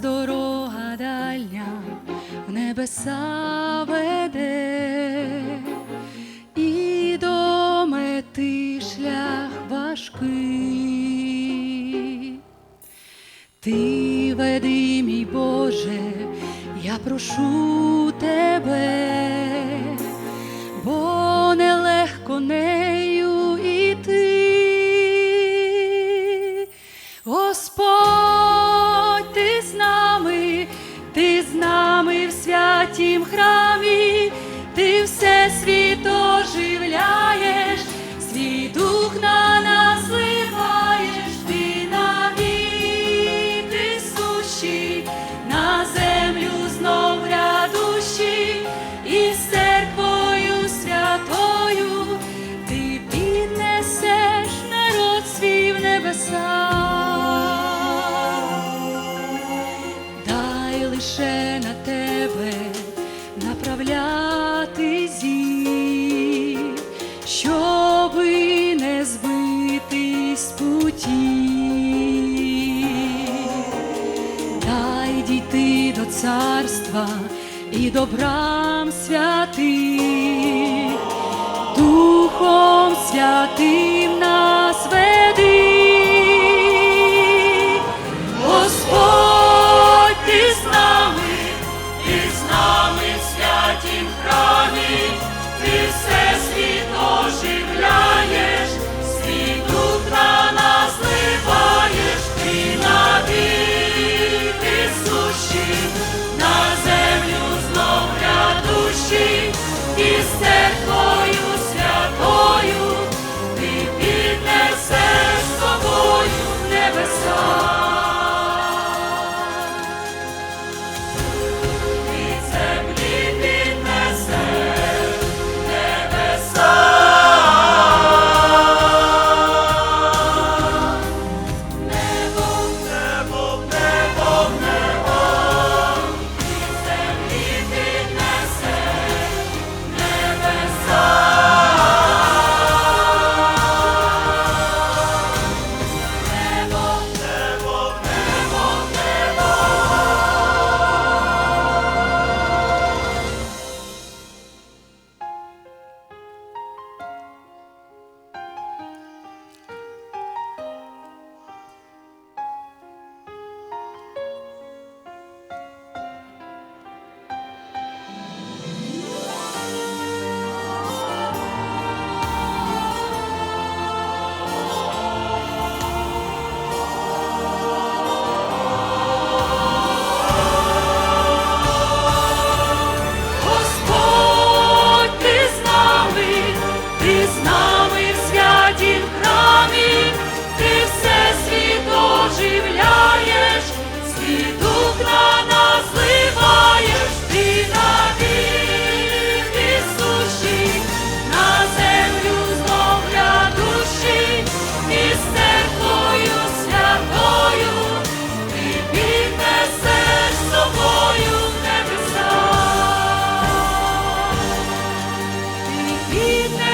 дорога дальня в небеса веде, і до мети шлях важкий. Ти веди, мій Боже, я прошу тебе, бо нелегко нею лише на тебе направляти зір, щоби не збитись з путі. Дай дійти до царства і до брам святих, Духом святим ти з нами в святім храмі, ти все світ оживляєш, дух на навіки сущий, на землю знов грядущий, і з церквою святою. Ти піднесеш з собою небеса. Ти